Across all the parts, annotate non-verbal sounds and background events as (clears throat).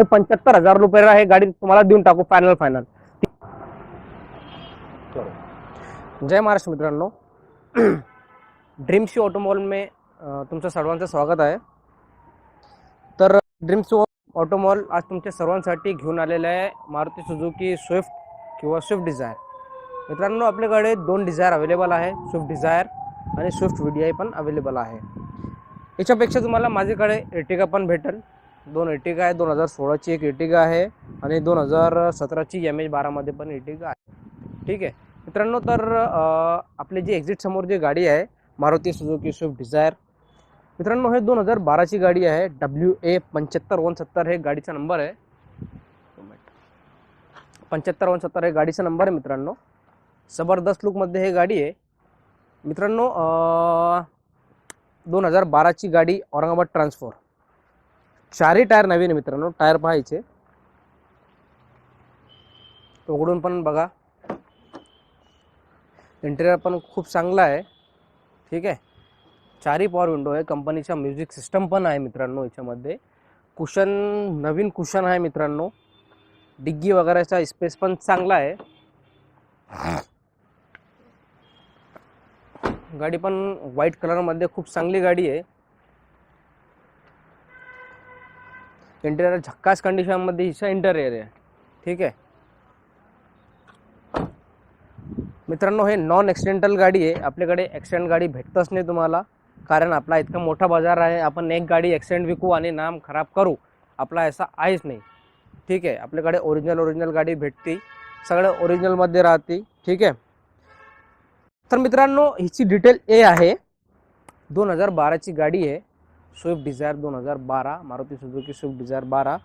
तर पंच्याहत्तर हजार रुपये हे गाडी तुम्हाला देऊन टाकू फायनल फायनल जय महाराष्ट्र मित्रांनो. (clears throat) ड्रीम्स ऑटोमॉल में तुमचं सर्वांचं स्वागत आहे. तर ड्रीम्स ऑटोमॉल आज तुमच्या सर्वांसाठी घेऊन आलेलं आहे मारुती सुझुकी स्विफ्ट किंवा स्विफ्ट डिझायर मित्रांनो आपल्याकडे दोन डिझायर अवेलेबल आहे. स्विफ्ट डिझायर आणि स्विफ्ट व्ही पण अवेलेबल आहे. याच्यापेक्षा तुम्हाला माझ्याकडे एर्टिगा पण भेटेल. दोन एर्टिगा आहे दोन हजार सोळाची एक एर्टिगा आहे आणि दोन हजार सतराची एम एच बारामध्ये पण एर्टिगा आहे. ठीक आहे. मित्रांनो तर आपले आपली जी एक्झिट समोर जी गाडी आहे मारुती सुझुकी स्विफ्ट डिझायर. मित्रांनो हे दोन हजार बाराची गाडी आहे. डब्ल्यू ए पंच्याहत्तर वन सत्तर हे गाडीचा नंबर आहे. पंच्याहत्तर वन सत्तर हे गाडीचा नंबर आहे मित्रांनो. जबरदस्त लुकमध्ये हे गाडी आहे. मित्रांनो दोन हजार बाराची गाडी औरंगाबाद ट्रान्सफर. चारही टायर नवीन आहे मित्रांनो. टायर पाहायचे. उघडून पण बघा. इंटेरियर पण खूप चांगला आहे. ठीक आहे? चारही पॉवर विंडो आहे. कंपनीचा म्युझिक सिस्टम पण आहे मित्रांनो याच्यामध्ये. कुशन नवीन कुशन आहे मित्रांनो. डिग्गी वगैरेचा स्पेस पण चांगला आहे. गाडी पण व्हाईट कलरमध्ये खूप चांगली गाडी आहे. इंटेरियर झक्कास कंडिशनमध्ये हिचा इंटेरियर आहे. ठीक आहे? मित्रांनो हे नॉन ॲक्सिडेंटल गाडी आहे. आपल्याकडे ॲक्सिडेंट गाडी भेटतच नाही तुम्हाला. कारण आपला इतका मोठा बाजार आहे. आपण एक गाडी ॲक्सिडेंट विकू आणि नाम खराब करू आपला ऐसा आहेच नाही. ठीक आहे? आपल्याकडे ओरिजिनल ओरिजिनल गाडी भेटते. सगळं ओरिजिनलमध्ये राहते. ठीक आहे? तर मित्रांनो हिची डिटेल ए आहे. दोन हजार बाराची गाडी आहे. स्विफ्ट डिझायर दोन हजार बारा मारुती सुजुकी स्विफ्ट डिझायर बारा.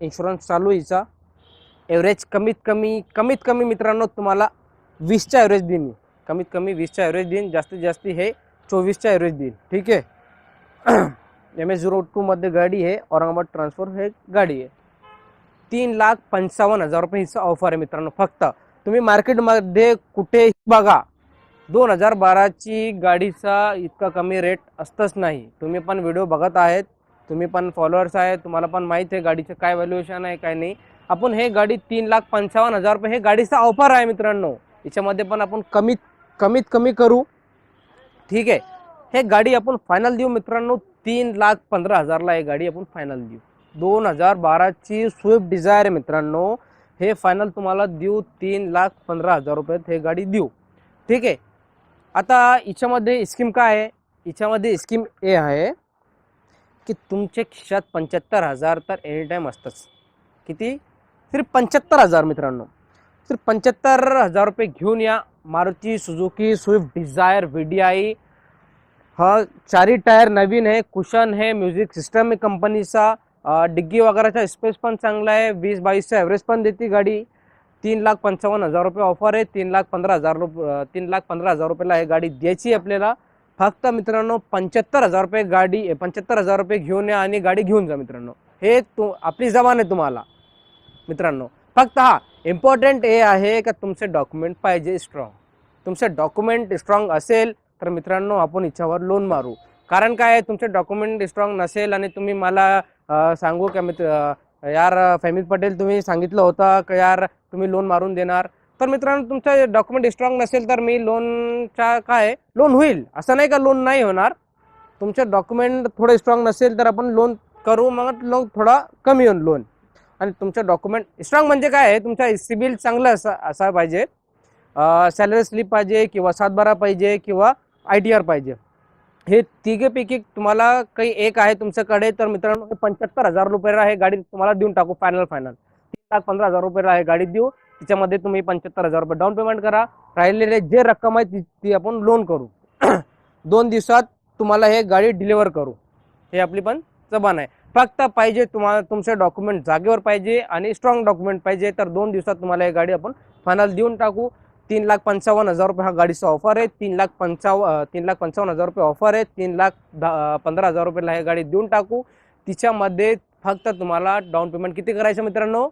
इन्शुरन्स चालू हिचा. ॲव्हरेज कमीत कमी कमीत कमी मित्रांनो तुम्हाला वीसच्या ॲव्हरेज देईन मी. कमीत कमी वीसच्या ॲव्हरेज देईन जास्तीत जास्त हे चोवीसच्या ॲव्हरेज देईन. ठीक आहे? एम एस झिरो टूमध्ये गाडी आहे औरंगाबाद ट्रान्सफर हे गाडी आहे. तीन लाख पंचावन्न हजार रुपये हिचा ऑफर आहे मित्रांनो फक्त. तुम्ही मार्केटमध्ये कुठेही बघा दोन हजार बाराची गाडीचा इतका कमी रेट असतंच नाही. तुम्ही पण व्हिडिओ बघत आहेत तुम्ही पण फॉलोअर्स आहेत तुम्हाला पण माहीत आहे गाडीचं काय व्हॅल्युएशन आहे काय नाही. आपण हे गाडी तीन लाख पंचावन्न हजार रुपये हे गाडीचा ऑफर आहे मित्रांनो. याच्यामध्ये पण आपण कमीत कमीत कमी करू. ठीक आहे. हे गाडी आपण फायनल देऊ मित्रांनो. तीन लाख पंधरा हजारला हे गाडी आपण फायनल देऊ. दोन हजार बाराची स्विफ्ट डिझायर आहे मित्रांनो. हे फायनल तुम्हाला देऊ तीन लाख पंधरा हजार रुपयात हे गाडी देऊ. ठीक आहे. आता याच्यामध्ये स्कीम काय आहे? याच्यामध्ये स्कीम ए आहे की तुमच्या खिशात पंच्याहत्तर हजार तर एनी टाईम असतंच. किती? सिर्फ पंच्याहत्तर हजार मित्रांनो. तर पंच्याहत्तर हजार रुपये घेऊन या. Maruti Suzuki Swift Dzire V D I हा चारी टायर नवीन आहे. कुशन आहे म्युझिक सिस्टम आहे कंपनीचा. डिग्गी वगैरेचा स्पेस पण चांगला आहे. वीस बावीसचा ॲव्हरेज पण देते गाडी. तीन लाख पंचावन्न हजार रुपये ऑफर आहे तीन लाख पंधरा हजार रुप तीन लाख पंधरा हजार रुपयाला हे गाडी द्यायची आहे आपल्याला. फक्त मित्रांनो पंच्याहत्तर हजार रुपये गाडी पंच्याहत्तर हजार रुपये घेऊन या आणि गाडी घेऊन जा मित्रांनो. हे तू आपली जमान आहे तुम्हाला. मित्रांनो फक्त हा इम्पॉर्टंट हे आहे का तुमचे डॉक्युमेंट पाहिजे स्ट्रॉंग तुमचे डॉक्युमेंट स्ट्रॉंग असेल तर मित्रांनो आपण इच्छावर लोन मारू. कारण काय आहे तुमचे डॉक्युमेंट स्ट्रॉंग नसेल आणि तुम्ही मला सांगू का मित्र यार फॅमिली पटेल तुम्ही सांगितलं होतं का यार तुम्ही लोन मारून देणार. तर मित्रांनो तुमचं डॉक्युमेंट स्ट्रॉंग नसेल तर मी लोनच्या काय लोन होईल. असं नाही का लोन नाही होणार? तुमचे डॉक्युमेंट थोडे स्ट्रॉंग नसेल तर आपण लोन करू मग लोन थोडा कमी होईल लोन आणि तुमचं डॉक्युमेंट स्ट्रॉंग म्हणजे काय आहे? तुमचा सिबिल चांगलं असा असा पाहिजे. सॅलरी स्लिप पाहिजे किंवा सातबारा पाहिजे किंवा आय टी आर पाहिजे. हे तिघेपैकी तुम्हाला काही एक आहे तुमच्याकडे तर मित्रांनो पंच्याहत्तर हजार रुपयाला हे गाडी तुम्हाला देऊन टाकू फायनल फायनल तीन लाख पंधरा हजार रुपयाला हे गाडी देऊ. तिच्यामध्ये तुम्ही पंच्याहत्तर हजार रुपये डाऊन पेमेंट करा. राहिलेले जे रक्कम आहे ती ती आपण लोन करू. (clears throat) दोन दिवसात तुम्हाला हे गाडी डिलिव्हर करू. हे आपली पण जबान आहे. फक्त पाहिजे तुम्हाला तुमचे डॉक्युमेंट जागेवर पाहिजे आणि स्ट्रॉंग डॉक्युमेंट पाहिजे तर दोन दिवसात तुम्हाला ही गाडी आपण फायनल देऊन टाकू. तीन लाख पंचावन्न हजार रुपये हा गाडीचा ऑफर आहे. तीन लाख पंचाव तीन लाख पंचावन्न हजार रुपये ऑफर आहे. तीन लाख दहा पंधरा हजार रुपयाला हे गाडी देऊन टाकू. तिच्यामध्ये फक्त तुम्हाला डाऊन पेमेंट किती करायचं मित्रांनो?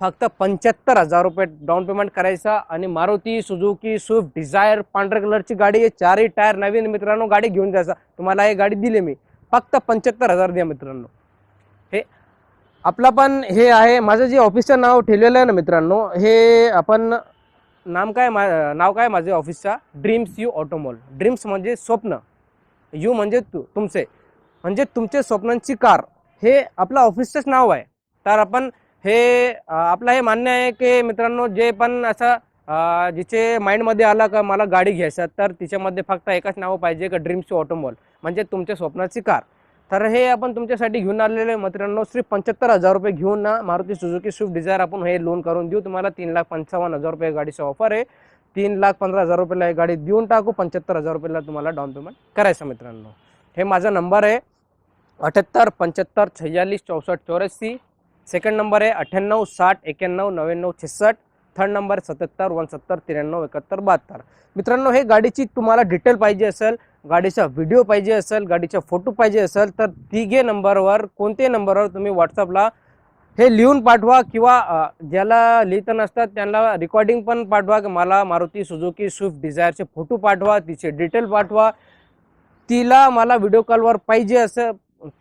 फक्त पंच्याहत्तर हजार रुपये डाऊन पेमेंट करायचा आणि मारुती सुझुकी स्विफ्ट डिझायर पांढऱ्या कलरची गाडी आहे. चारही टायर नवीन मित्रांनो. गाडी घेऊन जायचा तुम्हाला हे गाडी दिली मी. फक्त पंच्याहत्तर हजार द्या मित्रांनो. हे आपला पण हे आहे. माझं जे ऑफिसचं नाव ठेवलेलं आहे ना मित्रांनो हे आपण नाम काय मा नाव काय माझे ऑफिसचा? Dreams U ऑटोमॉल. ड्रीम्स म्हणजे स्वप्न. यू म्हणजे तू तुमचे. म्हणजे तुमचे स्वप्नांची कार. हे आपलं ऑफिसचंच नाव आहे. तर आपण हे आपलं हे मान्य आहे की मित्रांनो जे पण असं जिचे माइंडमध्ये आलं का मला गाडी घ्यायचं तर तिच्यामध्ये फक्त एकच नावं पाहिजे का ड्रीम्स यू ऑटोमॉल. म्हणजे तुमच्या स्वप्नाची कार. तर हे आपण तुमच्यासाठी घेऊन आलेले मित्रांनो श्री पंच्याहत्तर हजार रुपये घेऊन ना मारुती सुझुकी स्विफ्ट डिझायर आपण हे लोन करून देऊ. तुम्हाला तीन लाख पंचावन्न हजार रुपये गाडीचा ऑफर आहे. तीन लाख पंधरा हजार रुपयाला ही गाडी देऊन टाकू. पंच्याहत्तर हजार रुपयाला तुम्हाला डाऊन पेमेंट करायचं मित्रांनो. हे माझा नंबर आहे. अठ्याहत्तर पंच्याहत्तर छेचाळीस चौसष्ट चौऱ्याऐंशी. सेकंड नंबर आहे अठ्ठ्याण्णव साठ एक्याण्णव नव्याण्णव छेसष्ट. थर्ड नंबर सत्याहत्तर वन सत्तर त्र्याण्णव एकाहत्तर बहात्तर. मित्रांनो हे गाडीची तुम्हाला डिटेल पाहिजे असेल. गाडीचा व्हिडिओ पाहिजे असेल गाडीचा फोटो पाहिजे असेल तर तिघे नंबरवर कोणत्याही नंबरवर तुम्ही व्हॉट्सअपला हे लिहून पाठवा किंवा ज्याला लिहितं नसतात त्यांना रेकॉर्डिंग पण पाठवा. की मला मारुती सुझुकी स्विफ्ट डिझायरचे फोटो पाठवा तिचे डिटेल पाठवा. तिला मला व्हिडिओ कॉलवर पाहिजे असं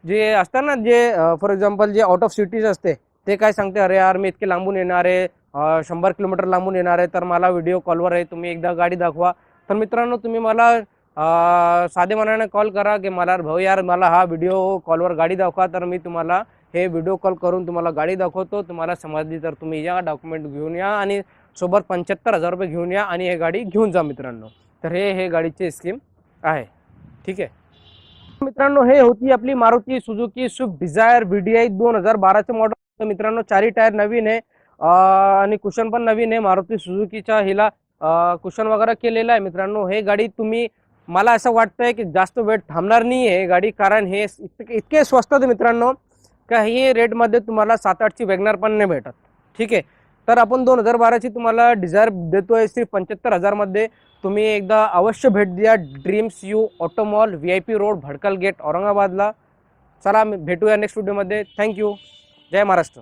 जे असतं ना जे फॉर एक्झाम्पल जे आउट ऑफ सिटीज असते ते काय सांगते अरे यार मी इतके लांबून येणार आहे शंभर किलोमीटर लांबून येणार आहे तर मला व्हिडिओ कॉलवर आहे तुम्ही एकदा गाडी दाखवा. तर मित्रांनो तुम्ही मला साधे मनाने कॉल करा की मला भाऊ यार मला हा व्हिडिओ कॉलवर गाडी दाखवा तर मी तुम्हाला हे व्हिडिओ कॉल करून तुम्हाला गाडी दाखवतो. तुम्हाला समजली तर तुम्ही या डॉक्युमेंट घेऊन या आणि सोबत पंच्याहत्तर हजार रुपये घेऊन या आणि हे गाडी घेऊन जा मित्रांनो. तर हे हे गाडीची स्कीम आहे. ठीक आहे? मित्रांनो हे होती आपली Maruti Suzuki Swift Dzire V D दोन हजार बाराचे मॉडेल मित्रांनो चारी टायर नवीन आहे. आणि कुशन पण नवीन आहे. मारुती सुझुकीच्या हिला कुशन वगैरे केलेलं आहे. मित्रांनो हे गाडी तुम्ही मला असं वाटतंय की जास्त वेळ थांबणार नाही आहे गाडी कारण हे इतके इतके स्वस्त आहे मित्रांनो काही रेटमध्ये तुम्हाला सात आठची वॅगनार पण नाही भेटत. ठीक आहे? तर आपण दोन हजार बाराची तुम्हाला डिझायर देतो आहे श्री पंच्याहत्तर हजारमध्ये. तुम्ही एकदा अवश्य भेट द्या. Dreams U automall V I P road Bhadkal gate औरंगाबादला. चला मी भेटूया नेक्स्ट व्हिडिओमध्ये. थँक्यू जय महाराष्ट्र.